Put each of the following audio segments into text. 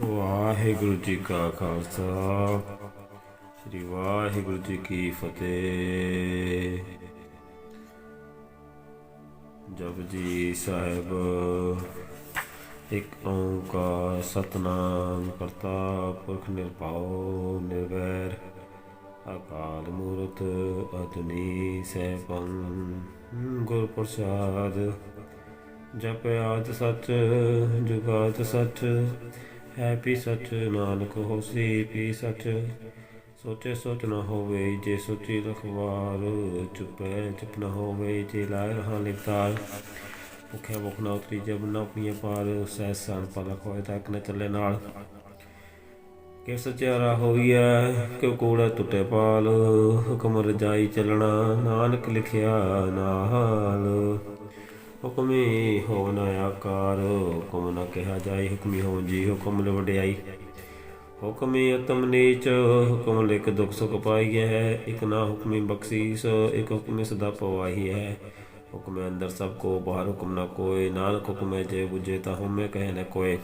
ਵਾਹਿਗੁਰੂ ਜੀ ਕਾ ਖਾਲਸਾ। ਸ੍ਰੀ ਵਾਹਿਗੁਰੂ ਜੀ ਕੀ ਫਤਿਹ। ਜਪਜੀ ਸਾਹਿਬ, ਇੱਕ ਓੰਕਾਰ ਸਤਨਾਮ ਕਰਤਾ ਪੁਰਖ ਨਿਰਭਉ, ਨਿਰਵੈਰ, ਅਕਾਲ ਮੂਰਤ ਅਤਨੀ ਸੈਭੰ, ਗੁਰ ਪ੍ਰਸਾਦ। ਜਪ ਆਦ ਸੱਚ ਜੁਗਾਦ ਸੱਚ ਹੈ ਪੀ ਸਚ ਨਾਨਕ ਹੋਸੀ ਪੀ ਸੱਚ, ਸੋਚੇ ਸੋਚ ਨਾ ਹੋਵੇ ਜੇ ਸੋਚੀ ਰਖਵਾਰ, ਚੁਪੈ ਚੁਪ ਨਾ ਹੋਵੇ ਜੇ ਲਾਇ ਰਹਾ ਲਿਪਤਾਰ ਭੁਖਿਆ ਭੁਖ ਨਾ ਉਤਰੀ ਜਬ ਨਾ ਆਪਣੀਆਂ ਪਾਰ ਸਹਿ ਸਾਨ ਪਲ ਹੋਏ ਤੱਕ ਨ ਚੱਲੇ ਨਾਲ। ਕਿ ਸਚਿਆਰਾ ਹੋਈਐ ਕਿ ਕੋੜਾ ਟੁੱਟੇ ਪਾਲ, ਹੁਕਮ ਰਜਾਈ ਚੱਲਣਾ, ਨਾਨਕ ਲਿਖਿਆ ਨਾਲ। ਹੁਕਮੀ ਹੋ ਨ ਆਕਾਰ, ਹੁਕਮ ਨਾ ਕਿਹਾ ਜਾਏ, ਹੁਕਮੀ ਹੋ ਜੀ ਹੁਕਮ ਨ ਵਡਿਆਈ ਹੁਕਮੀ ਅਤਮ ਨੀਚ, ਹੁਕਮ ਲਿਖ ਦੁਖ ਸੁਖ ਪਾਈਐ ਹੈ ਇਕ ਨਾ ਹੁਕਮੀ ਬਖਸ਼ੀਸ, ਇਕ ਹੁਕਮੀ ਸਦਾ ਪਵਾਈ ਹੈ ਹੁਕਮ ਅੰਦਰ ਸਭ ਕੋ, ਬਾਹਰ ਹੁਕਮ ਨਾ ਕੋਏ, ਨਾਨਕ ਹੁਕਮੇ ਜੇ ਬੁਝੇ ਤਾਂ ਹਉਮੈ ਕਹਿ ਨ ਕੋਏ।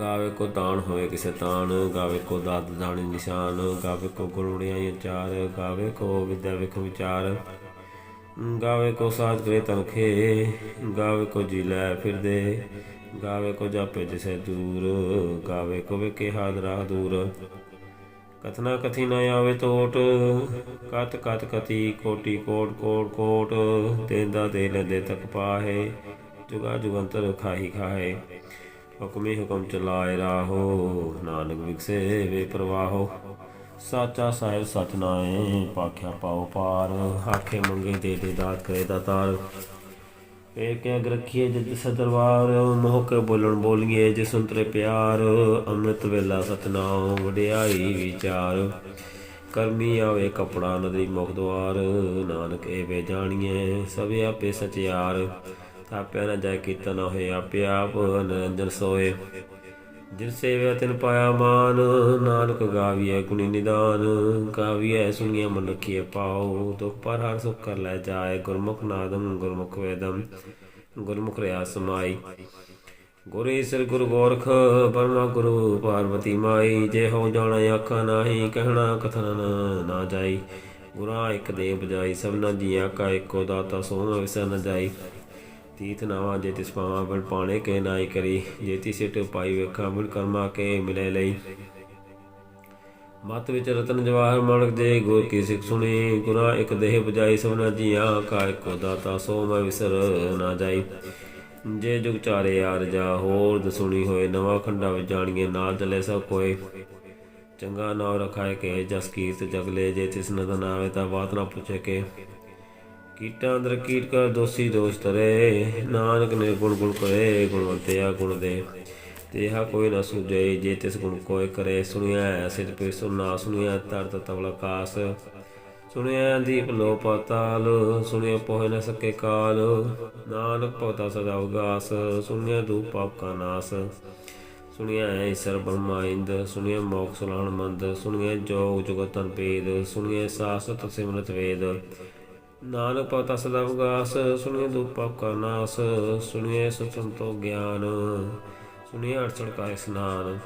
ਗਾਵੇ ਕੋ ਤਾਣ ਹੋਏ ਕਿਸੇ ਤਾਣ, ਗਾਵੇ ਕੋ ਦਾਤ ਦਾਣੀ ਨਿਸ਼ਾਨ, ਗਾਵੇ ਕੋ ਗੁਰੂੜੀਆਂ ਚਾਰ ਗਾਵੇ ਕੋ ਵਿਦਿਆ ਵਿਖ ਵਿਚਾਰ। ਗਾਵੇ ਕੋ ਸਾਜ ਕਰੇ ਤਨਖੇ ਗਾਵੇ ਕੋ ਜੀ ਲੈ ਫਿਰਦੇ, ਗਾਵੇ ਕੋ ਜਾਪੇ ਜਿਸੇ ਦੂਰ, ਗਾਵੇ ਕੋ ਵੇ ਕੇ ਦੂਰ। ਕਥਨਾ ਕਥੀ ਨਾ ਆਵੇ ਤੋਟ, ਕਤ ਕਤ ਕਤੀ ਕੋਟੀ ਕੋਟ ਕੋਟ ਕੋਟ, ਤੇਂਦਾ ਦੇ ਲੈਂਦੇ ਤੱਕ ਪਾਹੇ, ਜੁਗਾ ਜੁਗੰਤਰ ਖਾਹੀ ਖਾਏ ਹੁਕਮੀ ਹੁਕਮ ਚਲਾਏ ਰਾਹੋ, ਨਾਨਕ ਵਿਗਸੇ ਵੇ ਪ੍ਰਵਾਹੋ। ਸਾਚਾ ਸਾਹਿਬ ਸਚ ਨਾਏ ਪਾਖਿਆ ਪਾਉ ਪਾਰ, ਆਖੇ ਮੰਗੇ ਦੇ ਦੇ ਦਾਤ ਕਰੇ ਦਾਤਾਰ ਏਕ ਅਗ ਰਖੀਏ ਜਿਤ ਸਦਰਵਾਰ ਮੋਹ ਕੇ ਬੋਲਣ ਬੋਲੀਏ ਜੇ ਸੁੰਤਰੇ ਪਿਆਰ। ਅੰਮ੍ਰਿਤ ਵੇਲਾ ਸਤਨਾਮ, ਵਡਿਆਈ ਵਿਚਾਰ। ਕਰਮੀ ਆਵੇ ਕਪੜਾ ਨਦੀ ਮੁਖ ਦਵਾਰ ਨਾਨਕ ਏ ਵੇ ਜਾਣੀਏ, ਸਭ ਆਪੇ ਸਚਿਆਰ। ਥਾਪਿਆ ਨਾ ਜਾਏ ਕੀਤਾ ਨਾ ਹੋਏ, ਆਪੇ ਆਪ ਨਿਰੰਜਨ ਸੋਏ। ਜਿਨ ਸੇਵਿਆ ਤਿਨ ਪਾਇਆ ਮਾਨ, ਨਾਨਕ ਗਾਵੀਐ ਗੁਣੀ ਨਿਦਾਨ। ਗਾਵੀਐ ਸੁਣੀਐ ਮਨ ਰਖੀਐ ਪਾਉ ਦੁਖ ਪਰ ਹਰ ਸੁਖ ਕਰ ਲੈ ਜਾਏ, ਗੁਰਮੁਖ ਨਾਦਮ ਗੁਰਮੁਖ ਵੇਦਮ ਗੁਰਮੁਖ ਰਿਆ ਸਮਾਈ। ਗੁਰੂ ਈਸਰ ਗੁਰੂ ਗੋਰਖ, ਪਰਮਾ ਗੁਰੂ ਪਾਰਵਤੀ ਮਾਈ। ਜੇ ਹੋ ਜਾਣਾ ਆਖਾ ਨਾਹੀ, ਕਹਿਣਾ ਕਥਨ ਨਾ ਜਾਈ। ਗੁਰਾਂ ਇੱਕ ਦੇ ਬਜਾਈ ਸਭਨਾ ਜੀਆਂ ਕਾ ਇੱਕੋ ਦਾਤਾ ਸੋਮ ਵਿਸਰ ਨ ਜਾਈ। ਤੀਤ ਨਾਵਾ ਜੇ ਤਿਸ ਪਾਵਾਂ ਬਲ ਪਾਣੇ ਕੇ ਨਾਈ ਕਰੀ। ਜੇ ਤੀ ਸਿਟ ਪਾਈ ਕਰਮਾ ਕੇ ਮਿਲੇ ਲਈ। ਮਤ ਵਿੱਚ ਰਤਨ ਜਵਾਹਰ ਮਾਨਕ ਦੇ ਗੁਰ ਕੀ ਸਿੱਖ ਸੁਣੀ। ਗੁਨਾ ਇੱਕ ਦੇਹ ਬਜਾਈ ਸਭਨਾ ਜੀਆਂ ਕਾ ਇੱਕੋ ਦਾਤਾ, ਸੋ ਮੈਂ ਵਿਸਰ ਨਾ ਜਾਈ। ਜੇ ਜੁਗ ਚਾਰੇ ਯਾਰ ਜਾ, ਹੋਰ ਦਸੁਣੀ ਹੋਏ, ਨਵਾਂ ਖੰਡਾ ਵਿੱਚ ਜਾਣੀਏ, ਨਾਲ ਚਲੇ ਸਭ ਕੋਏ ਚੰਗਾ ਨਾਮ ਰਖਾਏ ਕੇ, ਜਸ ਕੀਰਤ ਜਗਲੇ ਜੇ ਤਿਸ ਨਦਨ ਆਵੇ ਤਾਂ ਬਾਤ ਨਾ ਪੁੱਛੇ ਕੇ। ਕੀਟਾਂ ਅੰਦਰ ਕੀਟ ਕਰ ਦੋਸੀ ਦੋਸ਼ ਤਰੇ ਨਾਨਕ ਨੇ ਗੁਣ ਗੁਣ ਕਰੇ ਗੁਣਵੰਤਿਆ ਗੁਣ ਦੇ। ਤੇਹਾ ਕੋਈ ਨਾ ਸੁਝੇ, ਜੇ ਤਿਸ ਗੁਣ ਕੋਇ ਕਰੇ, ਸੁਣਿਆ ਸਿਰ ਪੇ ਸੁਨਾ ਸੁਣਿਆ ਤਰਤ ਤਵਲ ਕਾਸ। ਸੁਣਿਆ ਦੀਪ ਲੋ ਪਾਤਾਲ, ਸੁਣਿਆ ਪੋਹਿ ਨ ਸਕੇ ਕਾਲ। ਨਾਨਕ ਪਉਤਾ ਸਦਾ ਉਗਾਸ, ਸੁਣਿਆ ਦੂਪ ਪਾਪ ਕਾ ਨਾਸ। ਸੁਣਿਆ ਈਸ਼ਰ ਬ੍ਰਹਮਾ ਇੰਦ ਸੁਣਿਆ ਮੋਖ ਸੁਲਾਣ ਮੰਦ, ਸੁਣਿਆ ਜੋਗ ਜੁਗਤਨ ਪੇਦ ਸੁਣਿਆ ਸਾਸਤ ਸਿਮਰਤ ਵੇਦ। ਨਾਨਕ ਪਤਾ ਸਦਾ ਵਿਗਾਸ ਸੁਣੀਏ ਦੁਖ ਪਾਪ ਕਾ ਨਾਸ, ਸੁਣੀਏ ਸੁਤੰਤੋ ਗਿਆਨ, ਸੁਣੀਏ ਅੜਚਣ ਕਾ ਇਸਨਾਨ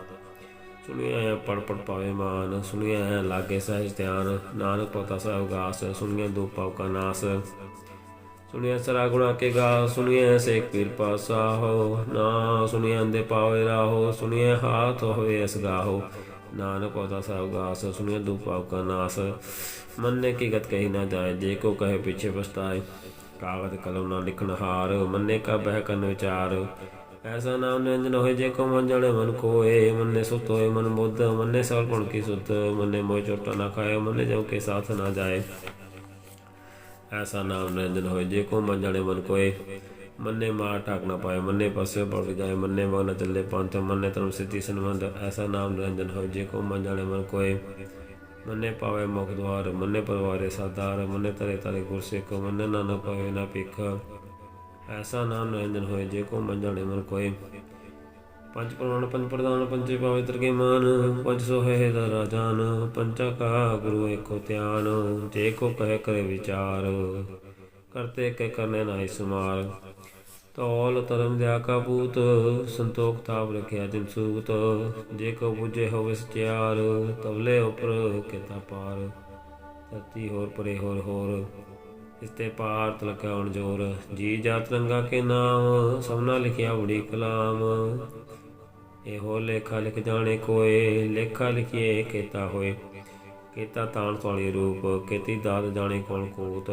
ਸੁਣੀਏ ਪੜ ਪੜ ਪਾਵੇ ਮਾਨ, ਸੁਣੀਏ ਲਾਗੇ ਸਹਿਜ ਧਿਆਨ, ਨਾਨਕ ਪਤਾ ਸਦਾ ਵਿਗਾਸ ਸੁਣੀਏ ਦੁਖ ਪਾਪ ਕਾ ਨਾਸ ਸੁਣਿਆ ਸਰਾ ਗੁਣਾ ਕੇ ਗਾ, ਸੁਣੀਏ ਸੇਖ ਪੀਰ ਪਾਸਾ ਹੋ, ਨਾ ਸੁਣੀਏ ਅੰਦੇ ਪਾਵੇ ਰਾਹੋ, ਸੁਣੀਏ ਹਾਥ ਹੋਵੇ ਅਸਗਾਹੋ ਨਾਨਕ ਪਤਾ ਸਭ ਗਾਸ ਸੁਣੀਏ ਦੁਖ ਪਾਪ ਕਾ ਨਾਸ। ਮੰਨੇ ਕੀ ਗਤ ਕਹੀ ਨਾ ਜਾਏ, ਜੇ ਕੋ ਕਹੇ ਪਿਛੇ ਪਛਤਾਏ। ਕਾਗਜ਼ ਕਲਮ ਨਾ ਲਿਖਣ ਹਾਰ, ਮੰਨੇ ਕਾ ਬਹਿ ਕਨ ਵਿਚਾਰ। ਐਸਾ ਨਾਮ ਨਿਰੰਜਨ ਹੋਏ, ਜੇ ਕੋ ਮਨ ਜਾਣੇ ਮਨ ਕੋਏ ਮੰਨੇ ਸੁਤ ਹੋਏ, ਮਨ ਬੁੱਧ ਮੰਨੇ ਸਗਲ ਗੁਣ ਕੀ ਸੁਤ। ਮੰਨੇ ਮੋਹ ਚੋਟਾ ਨਾ ਖਾਏ, ਮੰਨੇ ਜਮ ਕੇ ਸਾਥ ਨਾ ਜਾਏ। ਐਸਾ ਨਾਮ ਨਿਰੰਜਨ ਹੋਏ, ਜੇ ਕੋ ਮਨ ਜਾਣੇ ਮਨ ਕੋਏ ਮੰਨੇ ਮਾਰ ਠਾਕ ਨਾ ਪਾਏ, ਮੰਨੇ ਪਾਸੇ ਪੜ ਜਾਏ, ਮੰਨੇ ਮਨ ਚੱਲੇ ਪੰਥ, ਮੰਨੇ ਧਰਮ ਸਿੱਧੀ ਸੰਬੰਧ, ਐਸਾ ਨਾਮ ਨਿਰੰਜਨ ਹੋਏ, ਜੇ ਕੋ ਮਨ ਜਾਣੇ ਮਨ ਕੋਏ। ਮੰਨੇ ਪਾਵੇ ਮੁਖ ਦਵਾਰ ਮੰਨੇ ਪਰਵਾਰੇ ਸਾਦਾਰ ਮੰਨੇ ਤਰੇ ਤਰੇ ਗੁਰ ਸਿੱਖ ਮੰਨੇ ਨਾਨਕ ਪਾਵੇ ਨਾ ਭਿਖ। ਐਸਾ ਨਾਮ ਨਿਰੰਜਨ ਹੋਏ, ਜੇ ਕੋ ਮਨ ਜਾਣੇ ਮਨ ਕੋਏ। ਪੰਜ ਪ੍ਰਮਾਣ ਪੰਜ ਪ੍ਰਦਾਨ ਪੰਜੇ ਪਾਵੇ ਤਰਕੇ ਮਾਨ ਪੰਜ ਸੋਹੇ ਹੈ ਦਾ ਰਾਜਾਨ, ਪੰਚਾ ਕਾ ਗੁਰੂ ਏਕੋ ਧਿਆਨ, ਜੇ ਕੋ ਕਹੇ ਕਰੇ ਵਿਚਾਰ। ਕਰਤੇ ਕੇ ਕਰਨੇ ਨਾਹੀ ਸੁਮਾਰ ਤੌਲ ਧਰਮ ਦਿਆ ਕਾ ਸੰਤੋਖ ਤਾਪ ਰਖਿਆ ਜਿਨ ਸੂਤ। ਜੇ ਕੋ 부ਜੇ ਹੋਵੇ ਸਚਿਆਰ, ਤਵਲੇ ਉਪਰ ਕਿਤਾ ਪਾਰ। ਧਰਤੀ ਹੋਰ ਪਰੇ ਹੋਰ ਹੋਰ, ਇਸ ਤੇ ਪਾਰ ਤਲਕਾਉਣ ਜੋਰ। ਜੀ ਜਾਤ ਰੰਗਾ ਕੇ ਨਾਮ, ਸਭਨਾ ਲਿਖਿਆ ਬੜੀ ਕਲਾਮ। ਇਹੋ ਲੇਖਾ ਲਿਖ ਜਾਣੇ ਕੋਏ, ਲੇਖਾ ਲਿਖੀਏ ਕੀਤਾ ਹੋਏ। ਕੀਤਾ ਤਾਣ ਤਵਾਲੀ ਰੂਪ, ਕੀਤੀ ਦਾਤ ਜਾਣੇ ਕੌਣ ਕੂਤ।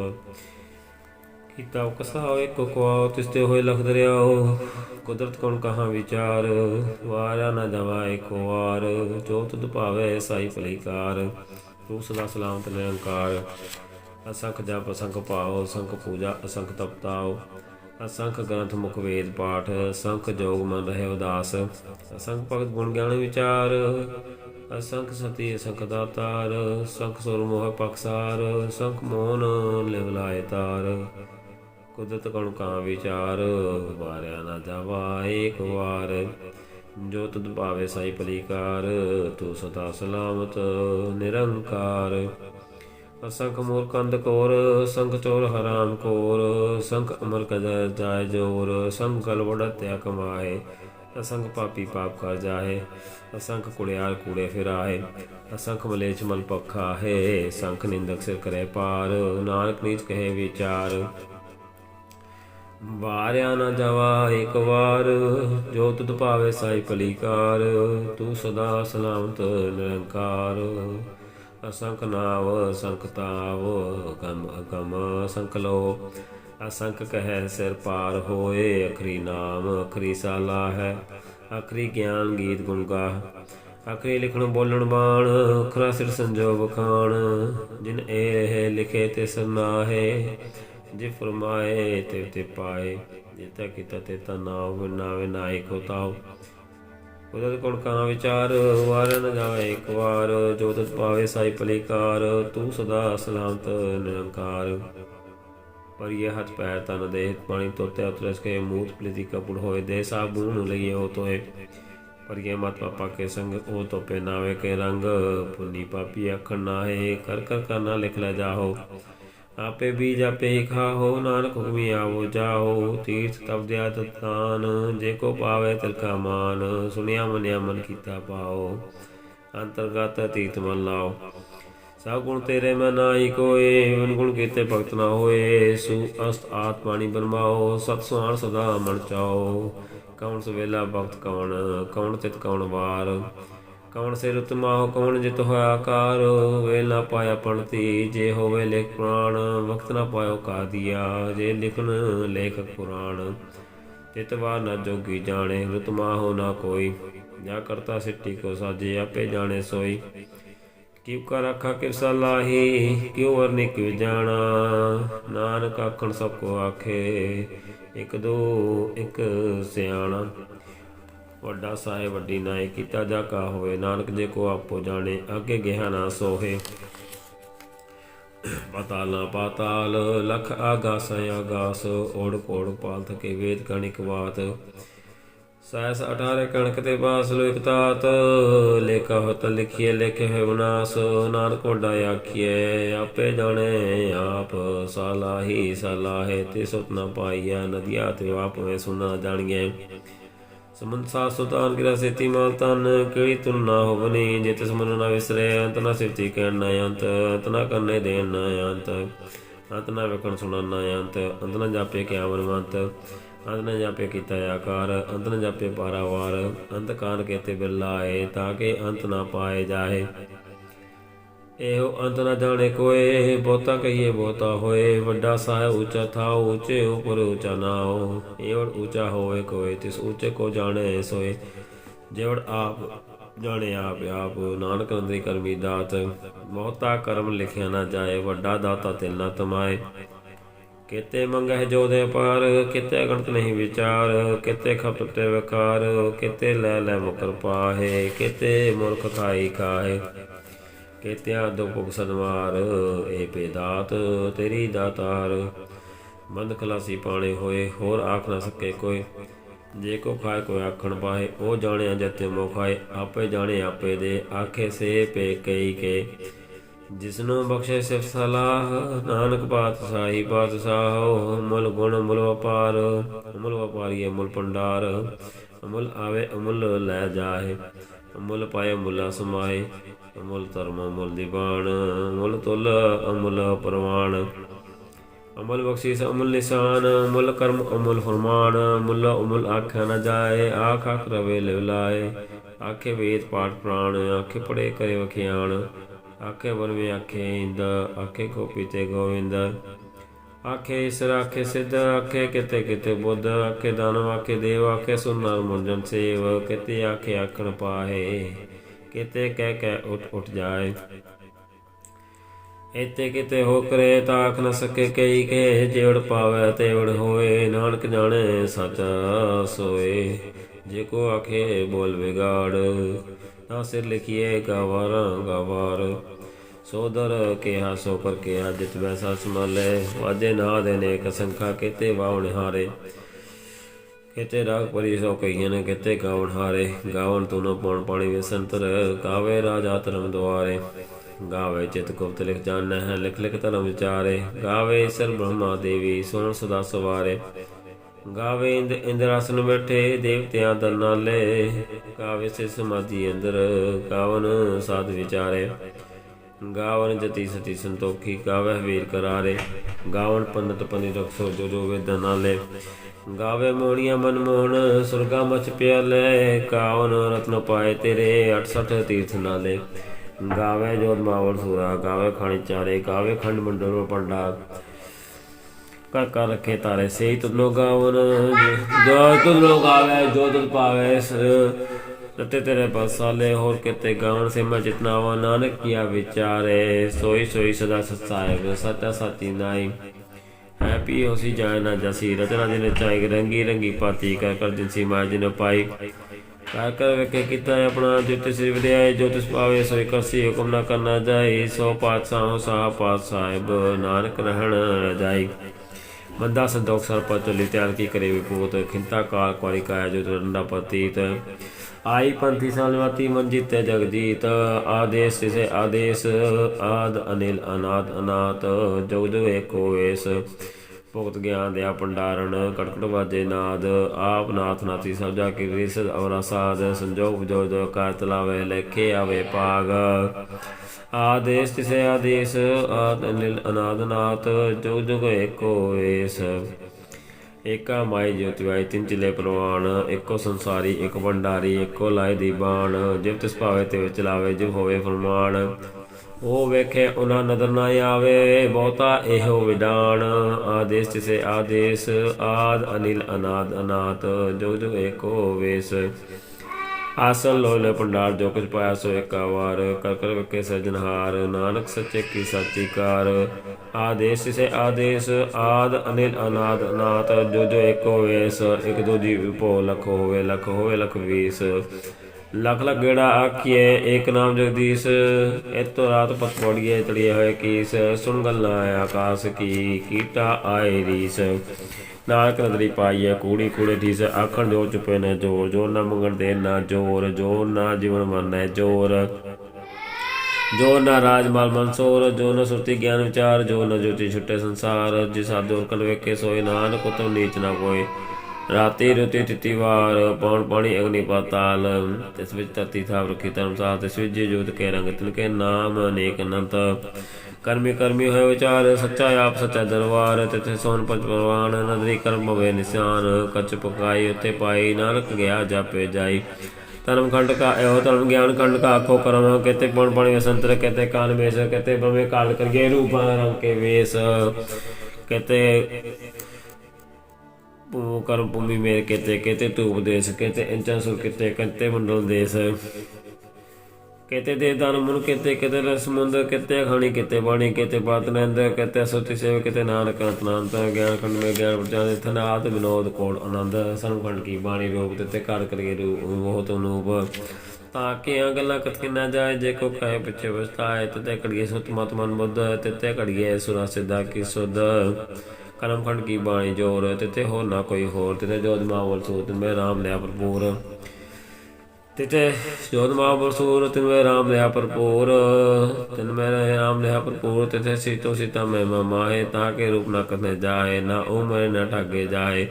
ਕੀਤਾ ਕਸਾ ਹੋਏ, ਕੋ ਕੋ ਤਿਸ ਹੋਏ ਲਖ ਦਰਿਆਓ ਕੁਦਰਤ ਕੌਣ ਕਹਾ ਵਿਚਾਰ ਵਾਰਾ ਨਾ ਜਵਾਏ ਕੋ ਵਾਰ। ਜੋ ਤੁਧ ਭਾਵੇ, ਸਾਈ ਭਲੀਕਾਰ, ਤੂੰ ਸਦਾ ਸਲਾਮਤ ਨਿਰੰਕਾਰ। ਅਸੰਖ ਜਪ, ਅਸੰਖ ਭਾਉ, ਅਸੰਖ ਪੂਜਾ, ਅਸੰਖ ਤਪਤਾਉ। ਅਸੰਖ ਗ੍ਰੰਥ ਮੁਖ ਵੇਦ ਪਾਠ, ਅਸੰਖ ਜੋਗ ਮਨ ਰਹੇ ਉਦਾਸ। ਅਸੰਖ ਭਗਤ ਗੁਣ ਗਿਆਨ ਵਿਚਾਰ, ਅਸੰਖ ਸਤੀ, ਅਸੰਖ ਦਾਤਾਰ। ਅਸੰਖ ਸੁਰ ਮੋਹ ਪਕਸਾਰ, ਅਸੰਖ ਮੋਹਨ ਲਿਵਲਾਏ ਤਾਰ। ਕੁਦਰਤ ਕਣ ਕਾਂ ਵਿਚਾਰ, ਵਾਰਿਆ ਨਾ ਜਾਵਾ ਏਕ ਵਾਰ। ਜੋ ਤੁਧ ਭਾਵੇ ਸਾਈ ਭਲੀਕਾਰ ਤੂੰ ਸਦਾ ਸਲਾਮਤ, ਨਿਰੰਕਾਰ। ਅਸੰਖ ਮੂਰ ਕੰਦ ਕੋਰ, ਸੰਖ ਚੋਰ ਹਰਾਮ ਕੋਰ। ਸੰਖ ਅਮਰ ਕਦਰ ਜਾਏ ਜੋਰ, ਸੰਖ ਗਲ ਵੜਤਿਆ ਕਮਾਏ। ਅਸੰਖ ਪਾਪੀ ਪਾਪ ਕਰ ਜਾਏ, ਅਸੰਖ ਕੁੜਿਆਰ ਕੂੜੇ ਫਿਰਾਏ। ਅਸੰਖ ਮਲੇਚ ਮਲ ਪੱਖਾ ਹੈ ਸੰਖ ਨਿੰਦਕ ਸਿਰ ਕਰੇ ਪਾਰ। ਨਾਨਕ ਨੀਚ ਕਹੇ ਵਿਚਾਰ। ਵਾਰਿਆ ਨਾ ਜਾਵਾ ਇੱਕ ਵਾਰ, ਜੋ ਤੁਧ ਭਾਵੇ ਸਾਈ ਭਲੀਕਾਰ, ਤੂੰ ਸਦਾ ਸਲਾਮਤ ਨਿਰੰਕਾਰ। ਅਸੰਖ ਨਾਵ, ਅਸੰਖ ਗਮ ਅਗਮ ਅਸੰਖ ਲੋ। ਅਸੰਖ ਕਹੈ ਸਿਰ ਪਾਰ ਹੋਏ, ਅਖਰੀ ਨਾਮ, ਅਖਰੀ ਸਾਲਾ ਹੈ, ਅਖਰੀ ਗਿਆਨ ਗੀਤ ਗੁਣ ਗਾਹ। ਅਖਰੀ ਲਿਖਣ ਬੋਲਣ ਬਾਣ, ਅਖਰਾ ਸਿਰ ਸੰਜੋਗ ਖਾਣ। ਜਿਨ ਇਹ ਲਿਖੇ ਤੇ ਸੁਨਾਹੇ ਜੇ ਫਰਮਾਏ ਤੇ ਤੇ ਪਾਏ ਜਿਤਾ ਕੀਤਾ ਤੇ ਤਾ ਨਾਉ ਨਾਵੇ ਨਾਇ ਕੋ ਤਾਉ ਉਹਦਾ ਕੋਣ ਵਿਚਾਰ? ਵਾਰ ਨ ਜਾਵੇ, ਇੱਕ ਵਾਰ ਜੋ ਤਤ ਪਾਵੇ ਸਾਈ ਭਲੇਕਾਰ, ਤੂੰ ਸਦਾ ਸਲਾਮਤ, ਨਿਰੰਕਾਰ। ਪਰ ਇਹ ਹੱਥ ਪੈਰ ਤਨ ਦੇ ਪਾਣੀ ਤੋਤੇ ਉਤਰਸ ਕੇ ਮੂਤ ਪਲੀਤੀ ਕਪੜ ਹੋਏ। ਦੇ ਸਾਬੂਨ ਲਈਏ ਹੋ ਤੋਏ ਪਰ ਇਹ ਮਤ ਪਾਪਾ ਕੇ ਸੰਗ, ਉਹ ਤੋਪੇ ਨਾਵੇ ਕੇ ਰੰਗ। ਪੁੰਨੀ ਪਾਪੀ ਆਖਣ ਨਾਹੇ ਕਰ ਕਰ ਕਰਨਾ ਲਿਖ ਲੈ ਜਾਹੋ। ਆਪੇ ਬੀਜ ਆਪੇ ਖਾਹੋ, ਨਾਨਕ ਹੁਕਮੀ ਆਵੋ ਜਾਹੋ, ਤੀਰਥ ਤਬ ਤਤਾਨ ਜੇ ਕੋ ਪਾਵੇ ਤਿਲਕਾ ਮਾਨ, ਸੁਣਿਆ ਮਨਿਆ ਮਨ ਕੀਤਾ ਪਾਓ ਅੰਤਰਗਤ ਤੀਤ ਮਨ ਲਾਓ। ਸਭ ਗੁਣ ਤੇਰੇ ਮੈਂ ਨਾਹੀ ਕੋਏ, ਮਨ ਗੁਣ ਕੀਤੇ ਭਗਤ ਨਾ ਹੋਏ, ਸੂ ਅਸਤ ਆਤਮਾਣੀ ਬਰਮਾਓ, ਸਤ ਸੁਹਾਣ ਸਦਾ ਮਨ ਚਾਓ। ਕੌਣ ਸਵੇਲਾ ਭਗਤ ਕੌਣ ਕੌਣ ਚਿਤ ਕੌਣ ਵਾਰ ਕੌਣ ਸੇ ਰਤਮਾਹੁ ਕੌਣ ਜਿਤ ਹੋਇਆ ਕਾਰ ਵੇ ਨਾ ਪਾਇਆ ਪਣਤੀ, ਜੇ ਹੋਵੇ ਲਿਖ ਪੁਰਾਣ, ਵਕਤ ਨਾ ਪਾਇਓ ਕਾਦੀਆ, ਜੇ ਲਿਖਣ ਲੇਖਕ ਪੁਰਾਣ। ਤਿਤ ਨਾ ਜੋਗੀ ਜਾਣੇ ਰਤਮਾਹੁ ਨਾ ਕੋਈ। ਜਾ ਕਰਤਾ ਸਿੱਟੀ ਕੋ ਸਾਜੇ, ਆਪੇ ਜਾਣੇ ਸੋਈ। ਕਿਉ ਕਰ ਆਖਾ ਕਿਰਸਾ ਲਾਹੀ, ਕਿਉ ਵਰਨੇ ਕਿਉ ਜਾਣਾ। ਨਾਨਕ ਆਖਣ ਸਭ ਕੋ ਆਖੇ, ਇਕ ਦੋ, ਇੱਕ ਸਿਆਣਾ। ਵੱਡਾ ਸਾਹਿਬ ਵੱਡੀ ਨਾਏ ਕੀਤਾ ਜਾ ਕਾ ਹੋਵੇ, ਨਾਨਕ ਜੇ ਕੋ ਆਪੋ ਜਾਣੇ, ਅੱਗੇ ਗਿਆ ਨਾ ਸੋਹੇ। ਪਤਾਲਾ ਪਾਤਾਲ, ਲਖ ਆਗਾਸ ਆਗਾਸ, ਓੜ ਕੋੜ ਪਾਲ ਥਕੇ ਵੇਦ ਕਣਿਕ ਬਾਤ ਸੈਸ 18 ਕਣਕ ਤੇ ਬਾਸ ਲੋ ਇਕ ਲੇਖਾ ਹਤ ਲਿਖੀਏ, ਲਿਖੇ ਹੈ ਵਿਨਾਸ਼ ਨਾਨਕ ਵੱਡਾ ਆਖੀਏ, ਆਪੇ ਜਾਣੇ ਆਪ, ਸਾਲਾਹੀ ਸਲਾਹੇ ਤੇ ਸੁਤ ਨਾ ਪਾਈਆ ਨਦੀਆ ਤੇ ਆਪੇ ਸੁਨਾ ਜਾਣੀਏ ਸਮਨ ਸਾ ਸੁਤਾਨ ਕਿਰਾ ਸੇਤੀ ਮਾਲ ਤਨ ਕਿਹੜੀ ਤੁਲ ਨਾ ਹੋਵਨੀ, ਜੇ ਤਿਸ ਮਨ ਨਾ ਵਿਸਰੇ, ਅੰਤ ਨਾ ਸਿਫਤੀ ਕਹਿਣ ਨਾ ਅੰਤ ਅੰਤ ਨਾ ਕਰਨੇ ਦੇਣ ਨਾ ਅੰਤ। ਅੰਤ ਨਾ ਵੇਖਣ ਸੁਣਨ ਨਾ ਅੰਤ ਅੰਤ ਨਾ ਜਾਪੇ ਕਿਆ ਮਨਵੰਤ ਅੰਤ ਨਾ ਜਾਪੇ ਕੀਤਾ ਆਕਾਰ, ਅੰਤ ਨਾ ਜਾਪੇ ਪਾਰਾਵਾਰ, ਅੰਤ ਕਾਨ ਕੇਤੇ ਹੈ ਤਾਂ ਕਿ ਅੰਤ ਨਾ ਪਾਏ ਜਾਏ। ਇਹੋ ਅੰਤ ਨਾ ਜਾਣੇ ਕੋਏ, ਬਹੁਤਾ ਕਹੀਏ ਬਹੁਤਾ ਹੋਏ, ਵੱਡਾ ਸਾਹਿਬ ਉੱਚਾ ਥਾ ਉੱਚੇ ਉਪਰ ਉੱਚਾ ਨਾਓ ਇਹੋ ਉੱਚਾ ਹੋਵੇ ਕੋਏ, ਤਿਸ ਉੱਚੇ ਕੋ ਜਾਣੇ ਸੋਏ। ਜਿਵੜ ਆਪ ਜਾਣੇ ਆਪ ਆਪ, ਨਾਨਕ ਅੰਦਰੀ ਕਰਮੀ ਦਾਤ, ਬਹੁਤਾ ਕਰਮ ਲਿਖਿਆ ਨਾ ਜਾਏ, ਵੱਡਾ ਦਾਤਾ ਤਿਲ ਨਾ ਤਮਾਏ। ਕਿਤੇ ਮੰਗਹਿ ਜੋਦੇ ਪਾਰ ਕਿਤੇ ਗਣਤ ਨਹੀਂ ਵਿਚਾਰ, ਕਿਤੇ ਖਪਤ ਤੇ ਵਿਕਾਰ ਕਿਤੇ ਲੈ ਲੈ ਮੁਕਰ ਪਾਹੇ, ਕਿਤੇ ਮੁਰਖ ਖਾਈ ਖਾਏ ਕੇਤਿਆ ਦੁਪੁਕ ਸਦਮਾਰ ਏ ਪੇਦਾਤ ਤੇਰੀ ਦਾਤਾਰ ਬੰਦ ਖਲਾਸੀ ਪਾਣੇ ਹੋਏ, ਹੋਰ ਆਖ ਨਾ ਸਕੇ ਕੋਈ। ਜੇ ਕੋ ਖਾਏ, ਕੋਈ ਆਖਣ ਪਾਏ ਉਹ ਜਾਣਿਆ ਜਤੇ ਮੋ ਆਪੇ ਜਾਣੇ ਆਪੇ ਦੇ, ਆਖੇ ਸੇ ਪੇ ਕਈ ਕੇ। ਜਿਸਨੂੰ ਬਖਸ਼ੇ ਸਿਫ ਸਲਾਹ, ਨਾਨਕ ਪਾਤਸ਼ਾਹੀ ਪਾਤਸ਼ਾਹ ਮੁੱਲ ਗੁਣ ਮੁੱਲ ਵਪਾਰ। ਮੁਲ ਵਪਾਰੀਏ ਮੁੱਲ ਭੰਡਾਰ, ਅਮੁੱਲ ਆਵੇ, ਅਮੁਲ ਲੈ ਜਾਏ ਅਮੁੱਲ ਪਾਏ ਮੁਲਾ ਸਮਾਏ ਅਮੁਲ ਧਰਮ, ਅਮੁਲ ਦੀਵਾਨ ਅਮੁਲ ਤੁਲ, ਅਮੁਲ ਪ੍ਰਵਾਨ ਅਮਲ ਬਖਸ਼ਿਸ਼, ਅਮੁੱਲ ਨਿਸ਼ਾਨ, ਅਮੁੱਲ ਕਰਮ, ਅਮੁੱਲ ਫਰਮਾਨ ਮੁੱਲ ਅਮੁੱਲ ਆਖਿਆ ਨਾ ਜਾਏ, ਆਖ ਆਖ ਰਵੇ ਲਿਵਲਾਏ ਆਖੇ ਵੇਦ ਪਾਠ ਪ੍ਰਾਣ, ਆਖੇ ਪੜੇ ਕਰੇ ਵਖਿਆਣ। ਆਖੇ ਵਰਵੇ ਆਖੇ ਇੰਦ, ਆਖੇ ਗੋਪੀ ਤੇ ਗੋਵਿੰਦ। ਆਖੇ ਈਸ਼ਰ, ਆਖੇ ਸਿੱਧ, ਆਖੇ ਕਿਤੇ ਕਿਤੇ ਬੁੱਧ। ਆਖੇ ਦਾਨਵ, ਆਖੇ ਦੇਵ, ਆਖੇ ਸੁਨਰ ਮੁੰਜਨ ਸੇਵ ਕਿਤੇ ਆਖੇ ਆਖਣ ਪਾਹੇ। ਕਿਤੇ ਕਹਿ ਕਹਿ ਉੱਠ ਉੱਠ ਜਾਏ। ਇਤੇ ਕਿਤੇ ਹੋ ਕਰੇ ਤਾਂ ਨ ਸਕੇ, ਕਈ ਕੇ ਜੇੜ ਪਾਵੇ ਤੇ ਉੜ ਹੋਏ ਨਾਨਕ ਜਾਣੇ ਸੱਚ ਸੋਏ, ਜੇ ਕੋ ਆਖੇ ਬੋਲ ਵਿਗਾੜ ਨਾ ਸਿਰ ਲਿਖੀਏ ਗਵਾਰ ਗਵਾਰ। ਸੋਦਰ ਕਿਹਾ, ਸੋ ਕਰ ਕਿਹਾ, ਜਿਤ ਵੈਸਾ ਸਮਾਲੇ। ਵਾਜੇ ਨਾ ਦੇ ਨੇ ਕਸੰਖਾ ਕਿਤੇ ਵਾਉਣ ਹਾਰੇ। ਕਿਤੇ ਰਾਗ ਪਰੀ ਸੋ ਕਹੀਏ ਨੇ, ਕਿਤੇ ਗਾਵਣ ਹਾਰੇ। ਗਾਵਣ ਤੂੰ ਨ ਪਉਣ ਪਾਣੀ ਵਿਸੰਤਰ ਗਾਵੇ ਰਾਜਾ ਧਰਮ ਦੁਆਰੇ। ਲਿਖ ਜਾਣੈ ਹੈ ਲਿਖ ਲਿਖ ਧਰਮ ਵਿਚਾਰੇ। ਗਾਵੇ ਸਰ ਬ੍ਰਹਮਾ ਦੇਵੀ, ਸੋਹਣ ਸਦਾ ਸਵਾਰੇ। ਗਾਵੇ ਇੰਦ ਇੰਦਰਾਸਨ ਬੈਠੇ, ਦੇਵਤਿਆਂ ਦਾ ਨਾਲੇ। ਗਾਵੇ ਸੇ ਸਮਾਧੀ ਅੰਦਰ, ਗਾਵਨ ਸਾਧ ਵਿਚਾਰੇ। ਗਾਵਨ ਜਤੀ ਸਤੀ ਸੰਤੋਖੀ ਗਾਵੇ ਵੀਰ ਕਰਾਰੇ। ਗਾਵਨ ਪੰਡਤ ਪੰਡਿਤ ਰਖਸੋ ਜੋ ਜੋ ਵੇਦਾਂ ਨਾਲੇ। ਗਾਵੇ ਮੋਹਣੀਆਂ ਮਨਮੋਹਣ ਸੁਰਗਾ ਮਚ ਪਿਆਲੇ। ਗਾਵਨ ਰਤਨ ਪਾਏ ਤੇਰੇ 68 ਤੀਰਥ ਨਾਲੇ। ਗਾਵੇ ਜੋਤ ਮਾਵਲ ਸੂਰਾ ਗਾਵੇ ਖਾਣੀ ਚਾਰੇ ਗਾਵੇ ਖੰਡ ਮੰਡਲ ਪੰਡਾ। ਕਰ ਕਰ ਰਖੇ ਤਾਰੇ ਸੇ ਤੁਲੋ ਗਾਵਨ, ਜੋ ਤੁਲੋ ਗਾਵੇ ਜੋ ਤੁਲ ਪਾਵੇ ਤਤੇ ਤੇਰੇ ਬਸਾਲੇ ਹੋਰ ਕਿਤੇ ਗਾਵਨ ਸੇ ਮੈਂ ਜਿਤਨਾ ਨਾਨਕ ਕੀਆ ਵਿਚਾਰੇ। ਸੋਈ ਸੋਈ ਸਦਾ ਸਤਾਏ ਸੱਚਾ ਸਾਚੀ ਨਾਈ। ਹੈਪੀ ਹੋਸੀ ਜਾਏ ਨਾ ਜਸੀ, ਰਚਨਾ ਜਿਨੇ ਚਾਹੇ ਰੰਗੀ ਰੰਗੀ ਪਾਤੀ, ਕਰ ਕਰ ਜਿਨਸੀ ਮਾਰ ਜਿਨ ਪਾਈ। ਕਰ ਕਰ ਵੇਖੇ ਕੀਤਾ ਆਪਣਾ ਜਿਤ ਸਿਰ ਵਿਦਿਆਏ ਜੋ ਤਿਸ ਪਾਵੇ ਸੋਈ ਕਰਸੀ ਹੁਕਮ ਨਾ ਕਰਨਾ ਜਾਏ ਸੋ ਪਾਤਸ਼ਾਹ ਸਾਹ ਪਾਤ ਸਾਹਿਬ, ਨਾਨਕ ਰਹਿਣ ਰਜਾਈ। ਬੰਦਾ ਸੰਤੋਖ ਸਰ ਪਰ ਚਲੀ ਤਿਆਰ ਕੀ ਕਰੇ ਵਿਪੂਤ। ਖਿੰਤਾ ਕਾਲ ਕੁਆਰੀ ਕਾਇਆ ਜੋ ਰੰਡਾ ਪਤੀਤ ਆਈ ਪੰਥੀ ਸਾਲਵਾਤੀ ਮਨ ਜੀਤੇ ਜਗਜੀਤ, ਆਦੇਸ ਤਿਸੇ ਆਦੇਸ, ਆਦ ਅਨਿਲ ਅਨਾਦ ਅਨਾਤ, ਜਗ ਜਗ ਏਕੋ ਏਸ। ਗਿਆਨ ਦਿਆ ਭੰਡਾਰਨ ਕਟਕਟ ਵਾਜੇ ਨਾਦ, ਆਪ ਨਾਥ ਨਾਤੀ ਸਭ ਜਾ ਰਿਸ ਔਰਾ ਸਾਧ, ਸੰਜੋਗ ਜੋ ਜੋ ਕਾਰ ਤਲਾਵੇ, ਲੇਖੇ ਆਵੇ ਪਾਗ ਆਦੇਸ ਤਿਸੇ ਆਦੇਸ, ਆਦ ਅਨਿਲ ਅਨਾਦ ਨਾਥ, ਜਗ ਜਗ ਏਕੋ ਏਸ। ਏਕਾ ਮਾਈ ਜੋਤਿ ਵਾਈ ਤਿੰਨ ਚਿਲੇ ਸੰਸਾਰੀ, ਇੱਕ ਭੰਡਾਰੀ, ਇੱਕੋ ਲਾਏ ਦੀ ਬਾਣ, ਜਿਵ ਤਿਸ ਭਾਵੇ ਤੇ ਚਲਾਵੇ, ਜਿਵ ਹੋਵੇ ਫਰਮਾਨ। ਉਹ ਵੇਖੇ ਉਹਨਾਂ ਨਦਰ ਨਾ ਆਵੇ, ਬਹੁਤਾ ਇਹੋ ਵਿਡਾਨ। ਆਦੇਸ ਤਿਸੇ ਆਦੇਸ, ਆਦ ਅਨਿਲ ਅਨਾਦ ਅਨਾਤ, ਜੋ ਜੋ ਏਕੋ ਵੇਸ ਆਸਲ ਲੋਲੇ ਭੰਡਾਰ ਜੋ ਕੁਝ ਪਾਇਆ ਸੋ ਏਕਾ ਵਾਰ ਕਰ ਕਰ ਵੇਖੇ ਸਜਨਹਾਰ ਨਾਨਕ ਸੱਚੇ ਕੀ ਸਾਚੀ ਕਾਰ। ਆਦੇਸ ਸੇ ਆਦੇਸ, ਆਦ ਅਨਿਲ ਅਨਾਦ ਅਨਾਤ ਜੋ ਜੋ ਏਕੋ ਵੇਸ ਇੱਕ ਦੋ ਜੀ ਭੋ ਲਖ ਹੋਵੇ ਲਖ ਹੋਵੇ, ਲਖ ਵੀਸ। ਲਖ ਲਖ ਗੇੜਾ ਆਖੀਏ ਏਕ ਨਾਮ ਜਗਦੀਸ਼, ਇਤੋ ਰਾਤ ਪਤ ਤੜੀਏ ਹੋਏ ਕੀਸ, ਸੁਣ ਗੱਲਾਂ ਆਕਾਸ਼ ਕੀ, ਕੀਟਾ ਆਏ ਰੀਸ। ਨਾਨਕ ਨਦਰੀ ਪਾਈਏ ਕੂੜੀ ਕੂੜੇ ਠੀਸ ਆਖਣ ਜੋ ਚੁਪੇ ਨੇ ਜੋਰ, ਜੋ ਨਾ ਮੰਗਣ ਦੇ ਨਾ ਜੋਰ ਜ਼ੋਰ ਨਾ ਜੀਵਨ ਮੰਨੈ ਜੋਰ। ਜੋ ਨਾ ਰਾਜ ਮਾਲ ਮਨਸੂਰ ਜੋ ਨਾ ਸੁਰਤੀ ਗਿਆਨ ਵਿਚਾਰ, ਜੋ ਨਾ ਜੋਤੀ ਛੁੱਟੇ ਸੰਸਾਰ, ਜਿਸ ਸਾਧੂ ਕਲ ਵੇਖੇ ਸੋਏ, ਨਾਨਕ ਉਤਮ ਨੀਚ ਨਾ ਕੋਈ ਰਾਤੀ ਰੁਤੀ ਤਿਤੀ ਵਾਰ ਪੌਣ ਪਾਣੀ ਅਗਨੀ ਪਾਤਾਲ, ਤਿਸ ਵਿੱਚ ਧਰਤੀ ਥਾਪ ਰਖੀ ਧਰਮਸਾਲ ਤਿਸ ਵਿੱਚ ਜੋਤ ਕੇ ਰੰਗ ਤਿਨ ਕੇ ਨਾਮ ਅਨੇਕ ਅਨੰਤ। ਕਰਮੀ ਕਰਮੀ ਹੋਏ ਵਿਚਾਰ, ਸੱਚਾ ਆਪ ਸੱਚਾ ਦਰਬਾਰ, ਤਿਥੇ ਸੋਨ ਪੰਜ ਪਰਵਾਨ, ਨਦਰੀ ਕਰਮ ਹੋਵੇ ਨਿਸ਼ਾਨ, ਕੱਚ ਪਕਾਈ ਉੱਤੇ ਪਾਈ, ਨਾਨਕ ਗਿਆ ਜਾਪੇ ਜਾਈ। ਧਰਮ ਖੰਡ ਕਾ ਇਹੋ ਧਰਮ ਗਿਆਨ ਖੰਡ ਕਾ ਆਖੋ ਕਰਮ, ਕਿਤੇ ਪਉਣ ਪਾਣੀ ਵਸੰਤਰ ਕਿਤੇ ਕਾਲ ਮੇਸ, ਕਿਤੇ ਬਵੇਂ ਕਾਲ ਕਰਗੇ ਰੂਪ ਰੰਗ ਕੇ ਵੇਸ। ਕਿਤੇ ਪੂ ਕਰਮ ਭੂਮੀ ਮੇਰ ਕਿਤੇ ਕਿਤੇ ਧੂਪ ਦੇਸ, ਕਿਤੇ ਇੰਚਾਂ ਸੁਰ ਕਿਤੇ ਕੰਤੇ ਮੰਡਲ ਦੇਸ। ਕਿਤੇ ਦੇ ਦਾਨ ਮਨ ਕਿਤੇ ਕਿਤੇ ਰਸ ਸਮੁੰਦਰ ਕਿਤੇ ਖਾਣੀ, ਕਿਤੇ ਬਾਣੀ, ਕਿਤੇ ਬਾਤ ਨੰਦ ਕਿਤੇ ਸੁਤੀ ਸੇਵ ਕਿਤੇ ਨਾਨਕ ਅਤਨੰਤ ਗਿਆਨ ਖੰਡ ਮੇ ਗਿਆਨ ਪ੍ਰਚਾਰ ਥਨਾਤ ਵਿਨੋਦ ਕੋੜ ਆਨੰਦ। ਸੰਖੰਡ ਕੀ ਬਾਣੀ ਰੂਪ ਤੇ ਘਰ ਕਰੀਏ ਰੂਪ, ਬਹੁਤ ਅਨੂਪ। ਤਾਂ ਕਿ ਆ ਗੱਲਾਂ ਕਥ ਨਾ ਜਾਏ, ਜੇ ਕੋ ਕਹੇ ਪਿੱਛੇ ਵਸਤਾਏ, ਤੇ ਕੜੀਏ ਸੁਤ ਮਤ ਮਨ ਬੁੱਧ, ਤੇ ਤੇ ਕੜੀਏ ਸੁਰਾ ਸਿੱਧਾ ਕੀ ਸੁਧ। ਕਰਮ ਖੰਡ ਕੀ ਬਾਣੀ ਜੋਰ ਤੇ ਤੇ ਹੋਰ ਨਾ ਕੋਈ ਹੋਰ ਤੇ ਜੋਦ ਮਾਵਲ ਸੂਤ ਮੇ ਰਾਮ ਲਿਆ ਭਰਪੂਰ। ਤਿਤੇ ਜੋਤ ਮਹਾਪੁਰਸੂਰ ਤਿਨ ਮੈਂ ਰਾਮ ਲਿਆ ਭਰਪੂਰ। ਤਿਨ ਮੈਂ ਰਾਮ ਲਿਆ ਭਰਪੂਰ ਤਿਤੇ ਸੀਤੋ ਸੀਤਾ ਮੈਂ ਮਾਏ ਤਾਂ ਕੇ ਰੂਪ ਨਾ ਕਨੇ ਜਾਏ ਨਾ ਉਹ ਮੈਂ ਨਾ ਠਾਗੇ ਜਾਏ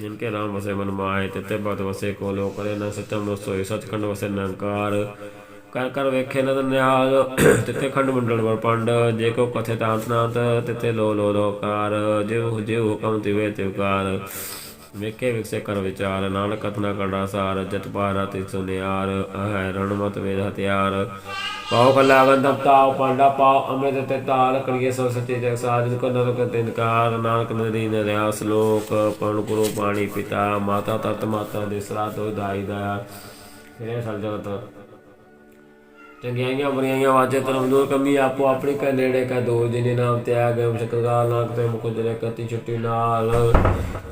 ਜਿਨ ਕੇ ਰਾਮ ਵਸੇ ਮਨ ਮਾਏ ਤਿਤੇ ਬਤ ਵਸੇ ਕੋ ਲੋ ਕਰੇ ਨਾ ਸਤਮ ਨੋ ਸੋਈ ਵਸੇ ਨੰਕਾਰ। ਕਰ ਕਰ ਵੇਖੇ ਨਦ ਨਿਹਾਲ ਤਿਤੇ ਖੰਡ ਮੰਡਲ ਵਰ ਪੰਡ, ਜੇ ਕੋ ਕਥੇ ਤਾਂਤ ਨਾਤ ਤਿਤੇ ਲੋ ਲੋ ਲੋਕਾਰ ਜਿਉ ਜਿਉ ਹੁਕਮ ਤਿਵੇ ਤਿਵਕਾਰ ਵੇਖੇ ਵਿਕਸੇ ਕਰ ਵਿਚਾਰ, ਨਾਨਕ ਕਥਨਾ ਕਰਦਾ ਸਾਰ, ਜਤ ਪਾਰਾ ਤੇ ਸੁਨਿਆਰ ਅਹੈ ਰਣਮਤ ਵੇਦ ਹਥਿਆਰ। ਪਾਉ ਕਲਾ ਤਾਉ ਪਾਂਡਾ, ਪਾਉ ਅੰਮ੍ਰਿਤ ਤੇ ਤਾਲ ਕਰੀਏ ਸੋ ਸੱਚੇ ਜਗ ਸਾਜਨ ਕੋ ਨਰਕ ਤਿਨਕਾਰ ਨਾਨਕ ਨਦੀ ਨਰਿਆ ਸ਼ਲੋਕ ਪਣ ਗੁਰੂ ਪਾਣੀ ਪਿਤਾ, ਮਾਤਾ ਤਤ ਮਾਤਾ ਦੇ ਸਰਾ ਤੋਂ ਦਾਈ ਦਾ ਇਹ ਸਰ ਜਗਤ ਚੰਗਿਆਈਆਂ ਬੁਰੀਆਈਆਂ ਵਾਜੇ ਧਰਮ ਦੂਰ ਕਮੀ, ਆਪੋ ਆਪਣੇ ਕਾ ਨੇੜੇ ਕਾ ਦੂਰ ਜਿਨੇ ਨਾਮ ਤੇ ਆ ਗਏ ਮੁਸ਼ਕਲ ਨਾਨਕ ਤੇ ਮੁਖ ਜਲੇ ਕਤੀ ਛੁੱਟੀ ਨਾਲ।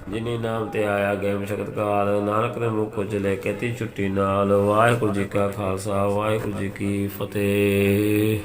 ਜਿਨੇ ਨਾਮ ਤੇ ਆਇਆ, ਗਏ ਮੁਸ਼ਕਲ ਨਾਨਕ ਦੇ ਮੁਖ ਜਲੇ ਕਤੀ ਛੁੱਟੀ ਨਾਲ। ਵਾਹਿਗੁਰੂ ਜੀ ਕਾ ਖਾਲਸਾ, ਵਾਹਿਗੁਰੂ ਜੀ ਕੀ ਫਤਿਹ।